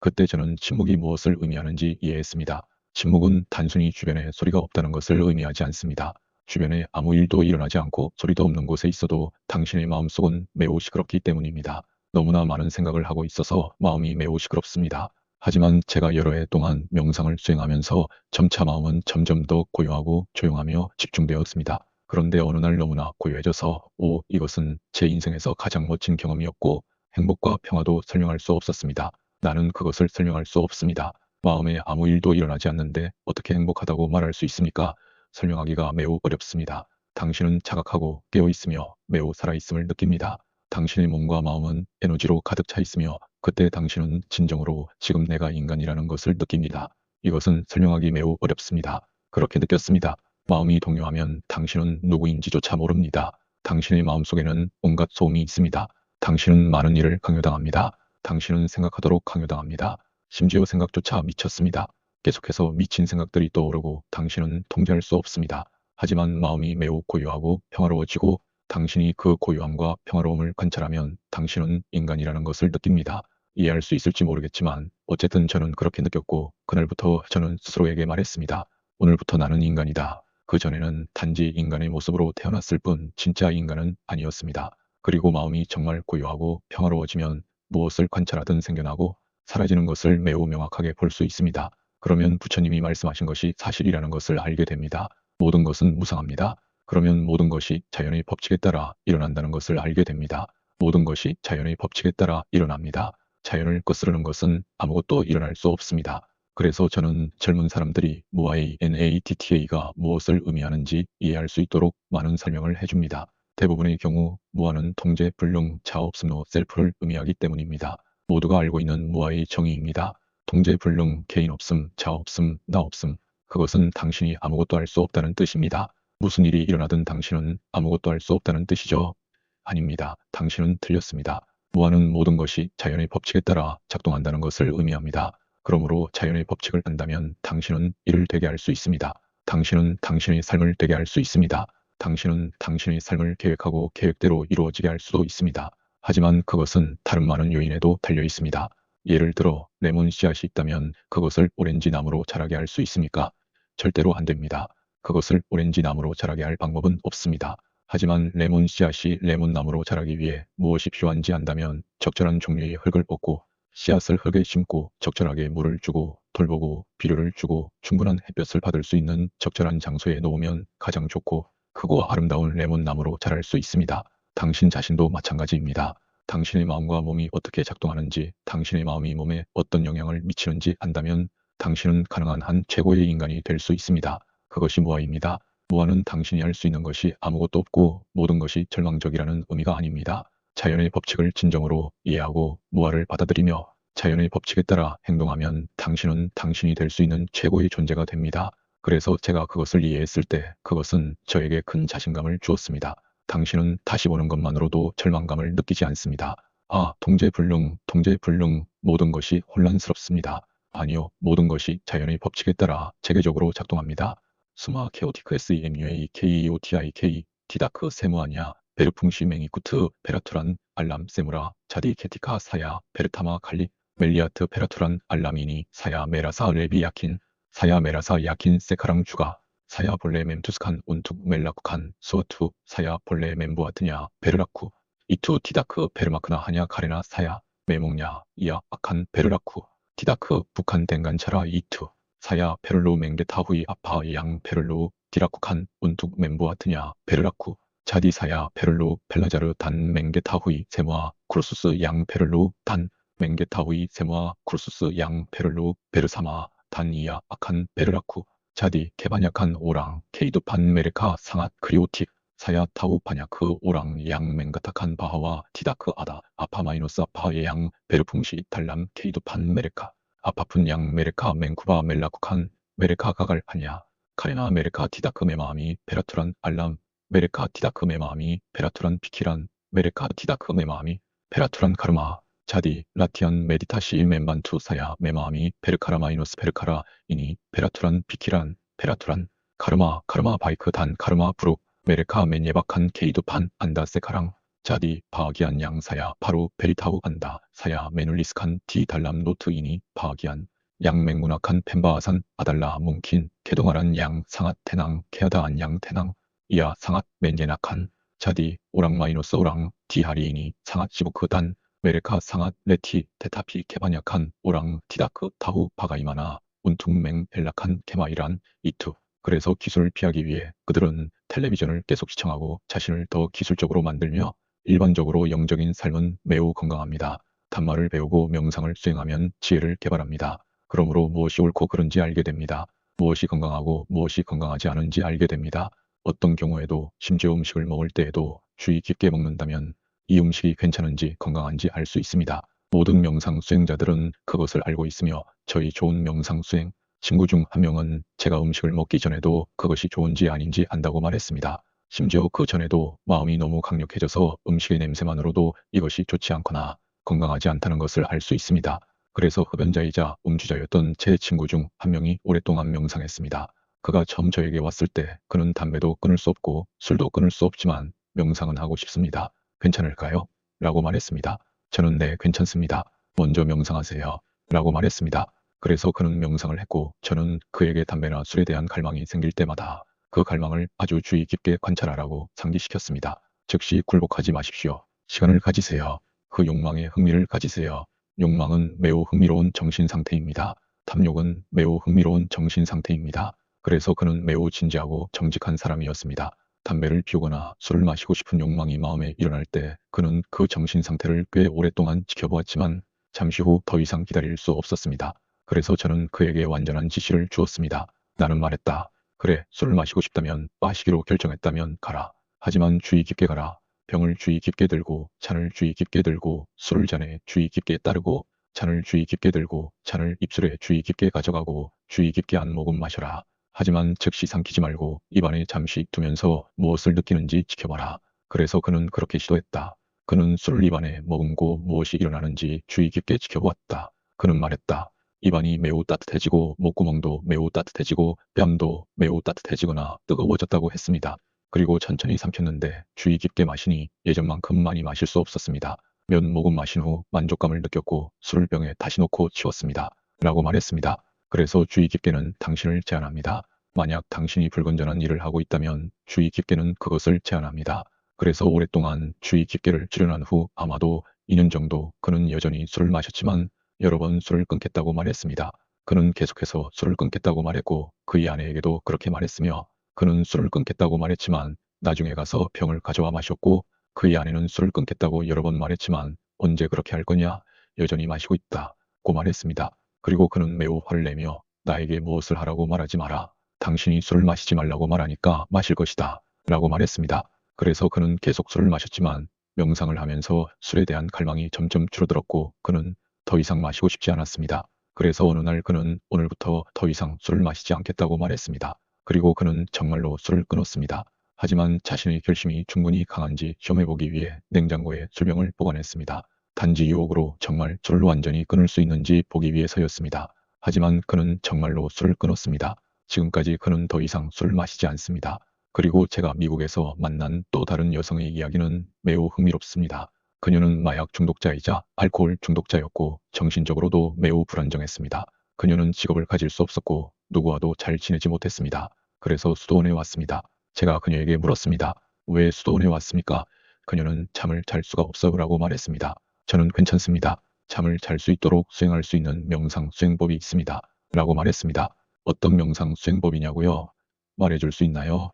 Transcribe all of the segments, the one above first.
그때 저는 침묵이 무엇을 의미하는지 이해했습니다. 침묵은 단순히 주변에 소리가 없다는 것을 의미하지 않습니다. 주변에 아무 일도 일어나지 않고 소리도 없는 곳에 있어도 당신의 마음속은 매우 시끄럽기 때문입니다. 너무나 많은 생각을 하고 있어서 마음이 매우 시끄럽습니다. 하지만 제가 여러 해 동안 명상을 수행하면서 점차 마음은 점점 더 고요하고 조용하며 집중되었습니다. 그런데 어느 날 너무나 고요해져서 오, 이것은 제 인생에서 가장 멋진 경험이었고 행복과 평화도 설명할 수 없었습니다. 나는 그것을 설명할 수 없습니다. 마음에 아무 일도 일어나지 않는데 어떻게 행복하다고 말할 수 있습니까? 설명하기가 매우 어렵습니다. 당신은 자각하고 깨어 있으며 매우 살아있음을 느낍니다. 당신의 몸과 마음은 에너지로 가득 차 있으며 그때 당신은 진정으로 지금 내가 인간이라는 것을 느낍니다. 이것은 설명하기 매우 어렵습니다. 그렇게 느꼈습니다. 마음이 동요하면 당신은 누구인지조차 모릅니다. 당신의 마음속에는 온갖 소음이 있습니다. 당신은 많은 일을 강요당합니다. 당신은 생각하도록 강요당합니다. 심지어 생각조차 미쳤습니다. 계속해서 미친 생각들이 떠오르고 당신은 통제할 수 없습니다. 하지만 마음이 매우 고요하고 평화로워지고 당신이 그 고요함과 평화로움을 관찰하면 당신은 인간이라는 것을 느낍니다. 이해할 수 있을지 모르겠지만 어쨌든 저는 그렇게 느꼈고 그날부터 저는 스스로에게 말했습니다. 오늘부터 나는 인간이다. 그 전에는 단지 인간의 모습으로 태어났을 뿐 진짜 인간은 아니었습니다. 그리고 마음이 정말 고요하고 평화로워지면 무엇을 관찰하든 생겨나고 사라지는 것을 매우 명확하게 볼 수 있습니다. 그러면 부처님이 말씀하신 것이 사실이라는 것을 알게 됩니다. 모든 것은 무상합니다. 그러면 모든 것이 자연의 법칙에 따라 일어난다는 것을 알게 됩니다. 모든 것이 자연의 법칙에 따라 일어납니다. 자연을 거스르는 것은 아무것도 일어날 수 없습니다. 그래서 저는 젊은 사람들이 무아의 NATTA가 무엇을 의미하는지 이해할 수 있도록 많은 설명을 해줍니다. 대부분의 경우 무아는 통제, 불능, 자업습노, 셀프를 의미하기 때문입니다. 모두가 알고 있는 무아의 정의입니다. 통제, 불능, 개인 없음, 자 없음, 나 없음. 그것은 당신이 아무것도 할 수 없다는 뜻입니다. 무슨 일이 일어나든 당신은 아무것도 할 수 없다는 뜻이죠. 아닙니다. 당신은 틀렸습니다. 무한은 모든 것이 자연의 법칙에 따라 작동한다는 것을 의미합니다. 그러므로 자연의 법칙을 안다면 당신은 이를 되게 할 수 있습니다. 당신은 당신의 삶을 되게 할 수 있습니다. 당신은 당신의 삶을 계획하고 계획대로 이루어지게 할 수도 있습니다. 하지만 그것은 다른 많은 요인에도 달려 있습니다. 예를 들어 레몬 씨앗이 있다면 그것을 오렌지 나무로 자라게 할 수 있습니까? 절대로 안 됩니다. 그것을 오렌지 나무로 자라게 할 방법은 없습니다. 하지만 레몬 씨앗이 레몬 나무로 자라기 위해 무엇이 필요한지 안다면 적절한 종류의 흙을 얻고 씨앗을 흙에 심고 적절하게 물을 주고 돌보고 비료를 주고 충분한 햇볕을 받을 수 있는 적절한 장소에 놓으면 가장 좋고 크고 아름다운 레몬 나무로 자랄 수 있습니다. 당신 자신도 마찬가지입니다. 당신의 마음과 몸이 어떻게 작동하는지, 당신의 마음이 몸에 어떤 영향을 미치는지 안다면 당신은 가능한 한 최고의 인간이 될 수 있습니다. 그것이 무아입니다. 무아는 당신이 할 수 있는 것이 아무것도 없고 모든 것이 절망적이라는 의미가 아닙니다. 자연의 법칙을 진정으로 이해하고 무아를 받아들이며 자연의 법칙에 따라 행동하면 당신은 당신이 될 수 있는 최고의 존재가 됩니다. 그래서 제가 그것을 이해했을 때 그것은 저에게 큰 자신감을 주었습니다. 당신은 다시 보는 것만으로도 절망감을 느끼지 않습니다. 아, 통제불능, 통제불능, 모든 것이 혼란스럽습니다. 아니요, 모든 것이 자연의 법칙에 따라 체계적으로 작동합니다. 스마 케오티크 SEMUA KEOTIK 티다크 세무아냐 베르풍시 맹이쿠트 베라투란 알람 세무라 자디 케티카 사야 베르타마 칼리 멜리아트 페라투란 알라미니 사야 메라사 레비 야킨 사야 메라사 야킨 세카랑 주가 사야 본래 mem투스칸 운투 멜라쿠칸 수어투 사야 본래 멤부아트냐 베르라쿠. 이투 티다크 베르마크나 하냐 카레나 사야 메몽냐 이야 아칸 베르라쿠. 티다크 북한 댕간차라 이투. 사야 페를로 맹게타후이 아파 양 페를로 디라쿠칸 운투 멤부아트냐 베르라쿠. 자디 사야 페를로 펠라자르 단 맹게타후이 세모아 크루스스 양 페를로 단 맹게타후이 세모아 크루스스 양 페를로 베르사마 단 이야 아칸 베르라쿠 자디 케바냐칸 오랑 케이드판 메레카 상앗 크리오틱 사야 타우 파냐크 오랑 양 맹가타칸 바하와 티다크 아다 아파 마이너스 아파의 양 베르풍시 달람 케이드판 메레카 아파푼 양 메레카 맹쿠바 멜라쿠칸 메레카 가갈 하냐 카레나 메레카 티다크 메마미 페라투란 알람 메레카 티다크 메마미 페라투란 피키란 메레카 티다크 메마미 페라투란 카르마 자디 라티안 메디타시 멤반투 사야 메마미 페르카라 마이너스 페르카라 이니 페라투란 피키란 페라투란. 카르마 카르마 바이크 단 카르마 브룩 메레카 맨예박한 케이두판 안다 세카랑. 자디 파기한 양사야 바로 베리타우 안다 사야 메눌리스칸 디 달람 노트 이니 파기한 양맹문학한 펜바아산 아달라 뭉킨 개동아란 양 상앗 태낭 케아다안 양 태낭. 이야 상앗 맨예낙한 자디 오랑 마이너스 오랑 디하리이니 상앗 시부크 단 메레카 상앗 레티 테타피 케바냐칸 오랑 티다크 타후 바가이마나 운퉁맹 헬락한 케마이란 이투 그래서 기술을 피하기 위해 그들은 텔레비전을 계속 시청하고 자신을 더 기술적으로 만들며 일반적으로 영적인 삶은 매우 건강합니다. 단말을 배우고 명상을 수행하면 지혜를 개발합니다. 그러므로 무엇이 옳고 그른지 알게 됩니다. 무엇이 건강하고 무엇이 건강하지 않은지 알게 됩니다. 어떤 경우에도 심지어 음식을 먹을 때에도 주의 깊게 먹는다면 이 음식이 괜찮은지 건강한지 알 수 있습니다. 모든 명상 수행자들은 그것을 알고 있으며 저희 좋은 명상 수행 친구 중 한 명은 제가 음식을 먹기 전에도 그것이 좋은지 아닌지 안다고 말했습니다. 심지어 그 전에도 마음이 너무 강력해져서 음식의 냄새만으로도 이것이 좋지 않거나 건강하지 않다는 것을 알 수 있습니다. 그래서 흡연자이자 음주자였던 제 친구 중 한 명이 오랫동안 명상했습니다. 그가 처음 저에게 왔을 때 그는 담배도 끊을 수 없고 술도 끊을 수 없지만 명상은 하고 싶습니다. 괜찮을까요? 라고 말했습니다. 저는 네 괜찮습니다. 먼저 명상하세요. 라고 말했습니다. 그래서 그는 명상을 했고 저는 그에게 담배나 술에 대한 갈망이 생길 때마다 그 갈망을 아주 주의 깊게 관찰하라고 상기시켰습니다. 즉시 굴복하지 마십시오. 시간을 가지세요. 그 욕망에 흥미를 가지세요. 욕망은 매우 흥미로운 정신 상태입니다. 탐욕은 매우 흥미로운 정신 상태입니다. 그래서 그는 매우 진지하고 정직한 사람이었습니다. 담배를 피우거나 술을 마시고 싶은 욕망이 마음에 일어날 때 그는 그 정신 상태를 꽤 오랫동안 지켜보았지만 잠시 후 더 이상 기다릴 수 없었습니다. 그래서 저는 그에게 완전한 지시를 주었습니다. 나는 말했다. 그래, 술을 마시고 싶다면 마시기로 결정했다면 가라. 하지만 주의 깊게 가라. 병을 주의 깊게 들고 잔을 주의 깊게 들고 술을 잔에 주의 깊게 따르고 잔을 주의 깊게 들고 잔을 입술에 주의 깊게 가져가고 주의 깊게 한 모금 마셔라. 하지만 즉시 삼키지 말고 입안에 잠시 두면서 무엇을 느끼는지 지켜봐라. 그래서 그는 그렇게 시도했다. 그는 술을 입안에 머금고 무엇이 일어나는지 주의 깊게 지켜보았다. 그는 말했다. 입안이 매우 따뜻해지고 목구멍도 매우 따뜻해지고 뺨도 매우 따뜻해지거나 뜨거워졌다고 했습니다. 그리고 천천히 삼켰는데 주의 깊게 마시니 예전만큼 많이 마실 수 없었습니다. 몇 모금 마신 후 만족감을 느꼈고 술을 병에 다시 놓고 치웠습니다. 라고 말했습니다. 그래서 주의 깊게는 당신을 제안합니다. 만약 당신이 불건전한 일을 하고 있다면 주의 깊게는 그것을 제안합니다. 그래서 오랫동안 주의 깊게를 출연한 후 아마도 2년 정도 그는 여전히 술을 마셨지만 여러 번 술을 끊겠다고 말했습니다. 그는 계속해서 술을 끊겠다고 말했고 그의 아내에게도 그렇게 말했으며 그는 술을 끊겠다고 말했지만 나중에 가서 병을 가져와 마셨고 그의 아내는 술을 끊겠다고 여러 번 말했지만 언제 그렇게 할 거냐 여전히 마시고 있다 고 말했습니다. 그리고 그는 매우 화를 내며 나에게 무엇을 하라고 말하지 마라. 당신이 술을 마시지 말라고 말하니까 마실 것이다. 라고 말했습니다. 그래서 그는 계속 술을 마셨지만 명상을 하면서 술에 대한 갈망이 점점 줄어들었고 그는 더 이상 마시고 싶지 않았습니다. 그래서 어느 날 그는 오늘부터 더 이상 술을 마시지 않겠다고 말했습니다. 그리고 그는 정말로 술을 끊었습니다. 하지만 자신의 결심이 충분히 강한지 시험해보기 위해 냉장고에 술병을 보관했습니다. 단지 유혹으로 정말 술을 완전히 끊을 수 있는지 보기 위해서였습니다. 하지만 그는 정말로 술을 끊었습니다. 지금까지 그는 더 이상 술을 마시지 않습니다. 그리고 제가 미국에서 만난 또 다른 여성의 이야기는 매우 흥미롭습니다. 그녀는 마약 중독자이자 알코올 중독자였고 정신적으로도 매우 불안정했습니다. 그녀는 직업을 가질 수 없었고 누구와도 잘 지내지 못했습니다. 그래서 수도원에 왔습니다. 제가 그녀에게 물었습니다. 왜 수도원에 왔습니까? 그녀는 잠을 잘 수가 없어요 라고 말했습니다. 저는 괜찮습니다. 잠을 잘 수 있도록 수행할 수 있는 명상 수행법이 있습니다. 라고 말했습니다. 어떤 명상 수행법이냐고요? 말해줄 수 있나요?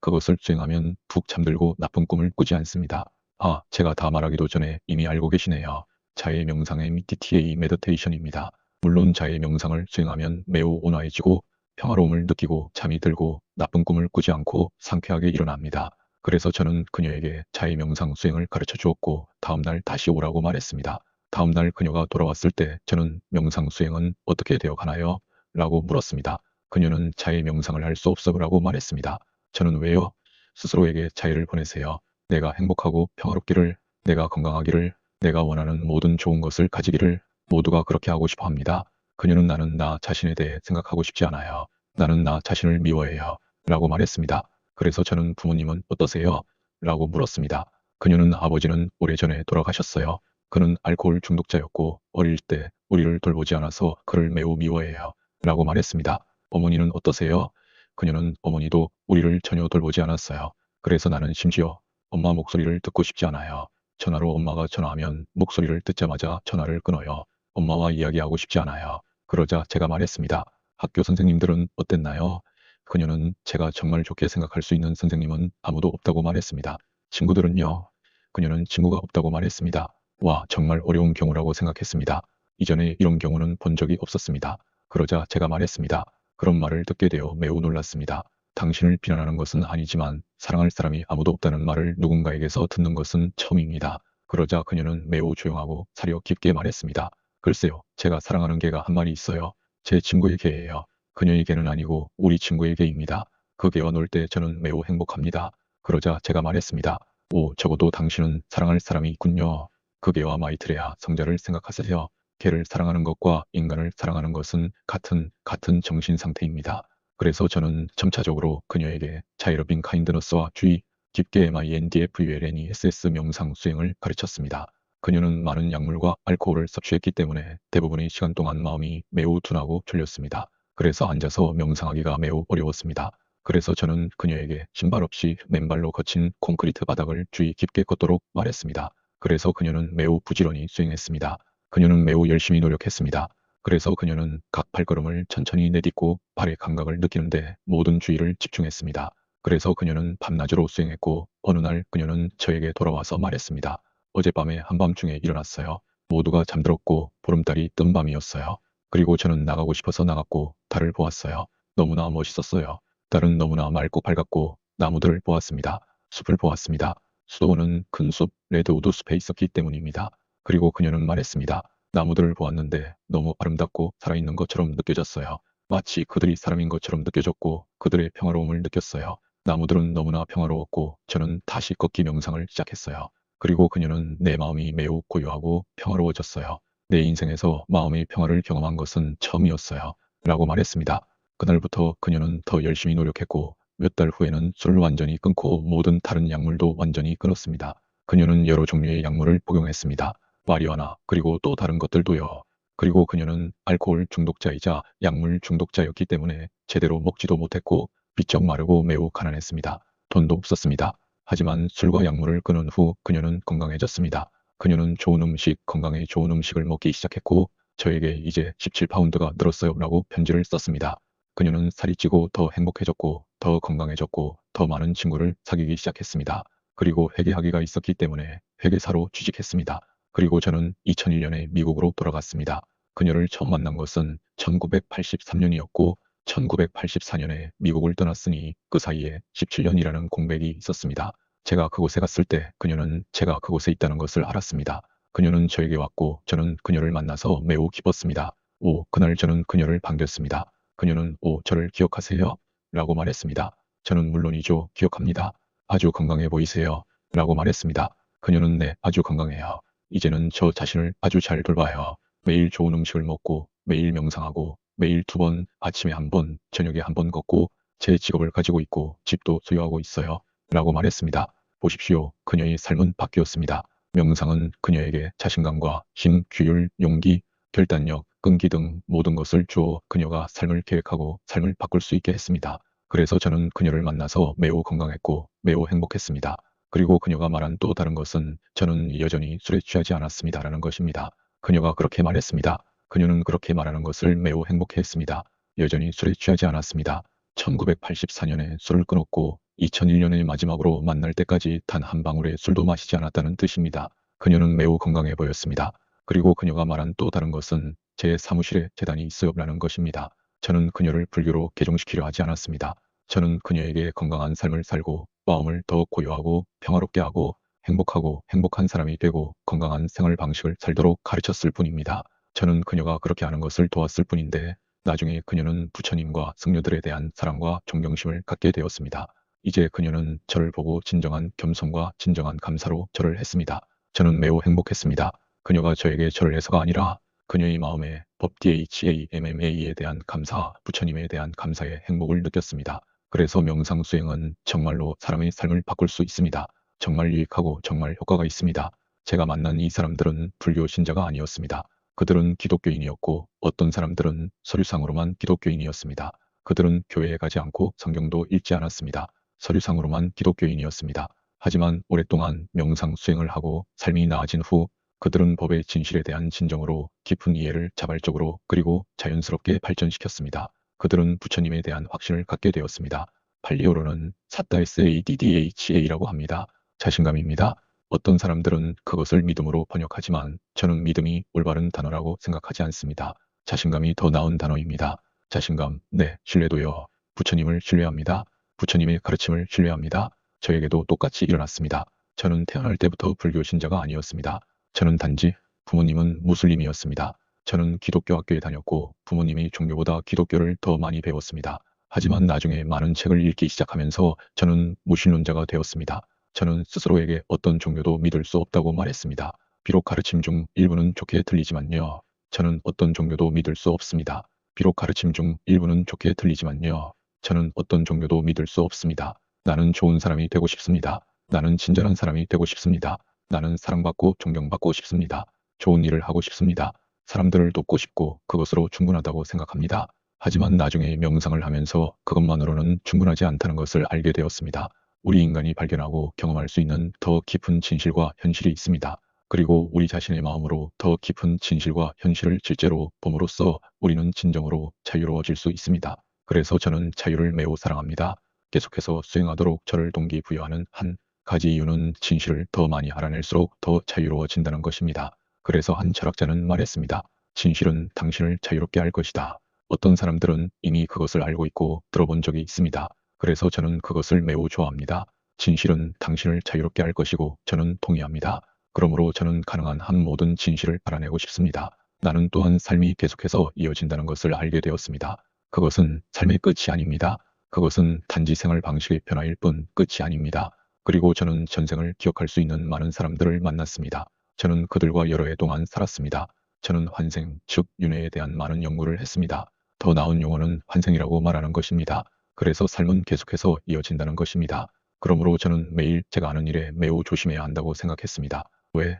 그것을 수행하면 푹 잠들고 나쁜 꿈을 꾸지 않습니다. 아, 제가 다 말하기도 전에 이미 알고 계시네요. 자의 명상의 MTTA 메디테이션입니다. 물론 자의 명상을 수행하면 매우 온화해지고 평화로움을 느끼고 잠이 들고 나쁜 꿈을 꾸지 않고 상쾌하게 일어납니다. 그래서 저는 그녀에게 자의 명상 수행을 가르쳐 주었고 다음날 다시 오라고 말했습니다. 다음날 그녀가 돌아왔을 때 저는 명상 수행은 어떻게 되어 가나요? 라고 물었습니다. 그녀는 자의 명상을 할 수 없어 라고 말했습니다. 저는 왜요? 스스로에게 자유를 보내세요. 내가 행복하고 평화롭기를, 내가 건강하기를, 내가 원하는 모든 좋은 것을 가지기를 모두가 그렇게 하고 싶어 합니다. 그녀는 나는 나 자신에 대해 생각하고 싶지 않아요. 나는 나 자신을 미워해요. 라고 말했습니다. 그래서 저는 부모님은 어떠세요? 라고 물었습니다. 그녀는 아버지는 오래전에 돌아가셨어요. 그는 알코올 중독자였고 어릴 때 우리를 돌보지 않아서 그를 매우 미워해요. 라고 말했습니다. 어머니는 어떠세요? 그녀는 어머니도 우리를 전혀 돌보지 않았어요. 그래서 나는 심지어 엄마 목소리를 듣고 싶지 않아요. 전화로 엄마가 전화하면 목소리를 듣자마자 전화를 끊어요. 엄마와 이야기하고 싶지 않아요. 그러자 제가 말했습니다. 학교 선생님들은 어땠나요? 그녀는 제가 정말 좋게 생각할 수 있는 선생님은 아무도 없다고 말했습니다. 친구들은요? 그녀는 친구가 없다고 말했습니다. 와, 정말 어려운 경우라고 생각했습니다. 이전에 이런 경우는 본 적이 없었습니다. 그러자 제가 말했습니다. 그런 말을 듣게 되어 매우 놀랐습니다. 당신을 비난하는 것은 아니지만 사랑할 사람이 아무도 없다는 말을 누군가에게서 듣는 것은 처음입니다. 그러자 그녀는 매우 조용하고 사려 깊게 말했습니다. 글쎄요, 제가 사랑하는 개가 한 마리 있어요. 제 친구의 개예요. 그녀의 개는 아니고 우리 친구의 개입니다. 그 개와 놀 때 저는 매우 행복합니다. 그러자 제가 말했습니다. 오, 적어도 당신은 사랑할 사람이 있군요. 그 개와 마이트레아 성자를 생각하세요. 개를 사랑하는 것과 인간을 사랑하는 것은 같은 같은 정신 상태입니다. 그래서 저는 점차적으로 그녀에게 자이러빙 카인드너스와 주의 깊게 MINDFULNESS 명상 수행을 가르쳤습니다. 그녀는 많은 약물과 알코올을 섭취했기 때문에 대부분의 시간 동안 마음이 매우 둔하고 졸렸습니다. 그래서 앉아서 명상하기가 매우 어려웠습니다. 그래서 저는 그녀에게 신발 없이 맨발로 거친 콘크리트 바닥을 주의 깊게 걷도록 말했습니다. 그래서 그녀는 매우 부지런히 수행했습니다. 그녀는 매우 열심히 노력했습니다. 그래서 그녀는 각 발걸음을 천천히 내딛고 발의 감각을 느끼는데 모든 주의를 집중했습니다. 그래서 그녀는 밤낮으로 수행했고 어느 날 그녀는 저에게 돌아와서 말했습니다. 어젯밤에 한밤중에 일어났어요. 모두가 잠들었고 보름달이 뜬 밤이었어요. 그리고 저는 나가고 싶어서 나갔고 달을 보았어요. 너무나 멋있었어요. 달은 너무나 맑고 밝았고 나무들을 보았습니다. 숲을 보았습니다. 수도원은 큰 숲, 레드우드 숲에 있었기 때문입니다. 그리고 그녀는 말했습니다. 나무들을 보았는데 너무 아름답고 살아있는 것처럼 느껴졌어요. 마치 그들이 사람인 것처럼 느껴졌고 그들의 평화로움을 느꼈어요. 나무들은 너무나 평화로웠고 저는 다시 걷기 명상을 시작했어요. 그리고 그녀는 내 마음이 매우 고요하고 평화로워졌어요. 내 인생에서 마음의 평화를 경험한 것은 처음이었어요. 라고 말했습니다. 그날부터 그녀는 더 열심히 노력했고 몇 달 후에는 술을 완전히 끊고 모든 다른 약물도 완전히 끊었습니다. 그녀는 여러 종류의 약물을 복용했습니다. 마리화나 그리고 또 다른 것들도요. 그리고 그녀는 알코올 중독자이자 약물 중독자였기 때문에 제대로 먹지도 못했고 비쩍 마르고 매우 가난했습니다. 돈도 없었습니다. 하지만 술과 약물을 끊은 후 그녀는 건강해졌습니다. 그녀는 좋은 음식, 건강에 좋은 음식을 먹기 시작했고 저에게 이제 17파운드가 늘었어요 라고 편지를 썼습니다. 그녀는 살이 찌고 더 행복해졌고 더 건강해졌고 더 많은 친구를 사귀기 시작했습니다. 그리고 회계학위가 있었기 때문에 회계사로 취직했습니다. 그리고 저는 2001년에 미국으로 돌아갔습니다. 그녀를 처음 만난 것은 1983년이었고 1984년에 미국을 떠났으니 그 사이에 17년이라는 공백이 있었습니다. 제가 그곳에 갔을 때 그녀는 제가 그곳에 있다는 것을 알았습니다. 그녀는 저에게 왔고 저는 그녀를 만나서 매우 기뻤습니다. 오, 그날 저는 그녀를 반겼습니다. 그녀는 오, 저를 기억하세요? 라고 말했습니다. 저는 물론이죠. 기억합니다. 아주 건강해 보이세요. 라고 말했습니다. 그녀는 네, 아주 건강해요. 이제는 저 자신을 아주 잘 돌봐요. 매일 좋은 음식을 먹고 매일 명상하고 매일 두 번, 아침에 한 번, 저녁에 한 번 걷고 제 직업을 가지고 있고 집도 소유하고 있어요. 라고 말했습니다. 보십시오. 그녀의 삶은 바뀌었습니다. 명상은 그녀에게 자신감과 힘, 규율, 용기, 결단력, 끈기 등 모든 것을 주어 그녀가 삶을 계획하고 삶을 바꿀 수 있게 했습니다. 그래서 저는 그녀를 만나서 매우 건강했고 매우 행복했습니다. 그리고 그녀가 말한 또 다른 것은 저는 여전히 술에 취하지 않았습니다라는 것입니다. 그녀가 그렇게 말했습니다. 그녀는 그렇게 말하는 것을 매우 행복해했습니다. 여전히 술에 취하지 않았습니다. 1984년에 술을 끊었고 2001년의 마지막으로 만날 때까지 단 한 방울의 술도 마시지 않았다는 뜻입니다. 그녀는 매우 건강해 보였습니다. 그리고 그녀가 말한 또 다른 것은 제 사무실에 재단이 있어요라는 것입니다. 저는 그녀를 불교로 개종시키려 하지 않았습니다. 저는 그녀에게 건강한 삶을 살고 마음을 더 고요하고 평화롭게 하고 행복하고 행복한 사람이 되고 건강한 생활 방식을 살도록 가르쳤을 뿐입니다. 저는 그녀가 그렇게 하는 것을 도왔을 뿐인데 나중에 그녀는 부처님과 승려들에 대한 사랑과 존경심을 갖게 되었습니다. 이제 그녀는 저를 보고 진정한 겸손과 진정한 감사로 절을 했습니다. 저는 매우 행복했습니다. 그녀가 저에게 절을 해서가 아니라 그녀의 마음에 법 DHAMMA에 대한 감사, 부처님에 대한 감사의 행복을 느꼈습니다. 그래서 명상 수행은 정말로 사람의 삶을 바꿀 수 있습니다. 정말 유익하고 정말 효과가 있습니다. 제가 만난 이 사람들은 불교 신자가 아니었습니다. 그들은 기독교인이었고 어떤 사람들은 서류상으로만 기독교인이었습니다. 그들은 교회에 가지 않고 성경도 읽지 않았습니다. 서류상으로만 기독교인이었습니다. 하지만 오랫동안 명상 수행을 하고 삶이 나아진 후 그들은 법의 진실에 대한 진정으로 깊은 이해를 자발적으로 그리고 자연스럽게 발전시켰습니다. 그들은 부처님에 대한 확신을 갖게 되었습니다. 팔리오로는 사다SADDHA라고 합니다. 자신감입니다. 어떤 사람들은 그것을 믿음으로 번역하지만 저는 믿음이 올바른 단어라고 생각하지 않습니다. 자신감이 더 나은 단어입니다. 자신감, 네, 신뢰도요. 부처님을 신뢰합니다. 부처님의 가르침을 신뢰합니다. 저에게도 똑같이 일어났습니다. 저는 태어날 때부터 불교 신자가 아니었습니다. 저는 단지 부모님은 무슬림이었습니다. 저는 기독교 학교에 다녔고 부모님이 종교보다 기독교를 더 많이 배웠습니다. 하지만 나중에 많은 책을 읽기 시작하면서 저는 무신론자가 되었습니다. 저는 스스로에게 어떤 종교도 믿을 수 없다고 말했습니다. 비록 가르침 중 일부는 좋게 들리지만요. 저는 어떤 종교도 믿을 수 없습니다. 비록 가르침 중 일부는 좋게 들리지만요. 저는 어떤 종교도 믿을 수 없습니다. 나는 좋은 사람이 되고 싶습니다. 나는 친절한 사람이 되고 싶습니다. 나는 사랑받고 존경받고 싶습니다. 좋은 일을 하고 싶습니다. 사람들을 돕고 싶고 그것으로 충분하다고 생각합니다. 하지만 나중에 명상을 하면서 그것만으로는 충분하지 않다는 것을 알게 되었습니다. 우리 인간이 발견하고 경험할 수 있는 더 깊은 진실과 현실이 있습니다. 그리고 우리 자신의 마음으로 더 깊은 진실과 현실을 실제로 봄으로써 우리는 진정으로 자유로워질 수 있습니다. 그래서 저는 자유를 매우 사랑합니다. 계속해서 수행하도록 저를 동기부여하는 한 가지 이유는 진실을 더 많이 알아낼수록 더 자유로워진다는 것입니다. 그래서 한 철학자는 말했습니다. 진실은 당신을 자유롭게 할 것이다. 어떤 사람들은 이미 그것을 알고 있고 들어본 적이 있습니다. 그래서 저는 그것을 매우 좋아합니다. 진실은 당신을 자유롭게 할 것이고 저는 동의합니다. 그러므로 저는 가능한 한 모든 진실을 알아내고 싶습니다. 나는 또한 삶이 계속해서 이어진다는 것을 알게 되었습니다. 그것은 삶의 끝이 아닙니다. 그것은 단지 생활 방식의 변화일 뿐 끝이 아닙니다. 그리고 저는 전생을 기억할 수 있는 많은 사람들을 만났습니다. 저는 그들과 여러 해 동안 살았습니다. 저는 환생, 즉 윤회에 대한 많은 연구를 했습니다. 더 나은 용어는 환생이라고 말하는 것입니다. 그래서 삶은 계속해서 이어진다는 것입니다. 그러므로 저는 매일 제가 하는 일에 매우 조심해야 한다고 생각했습니다. 왜?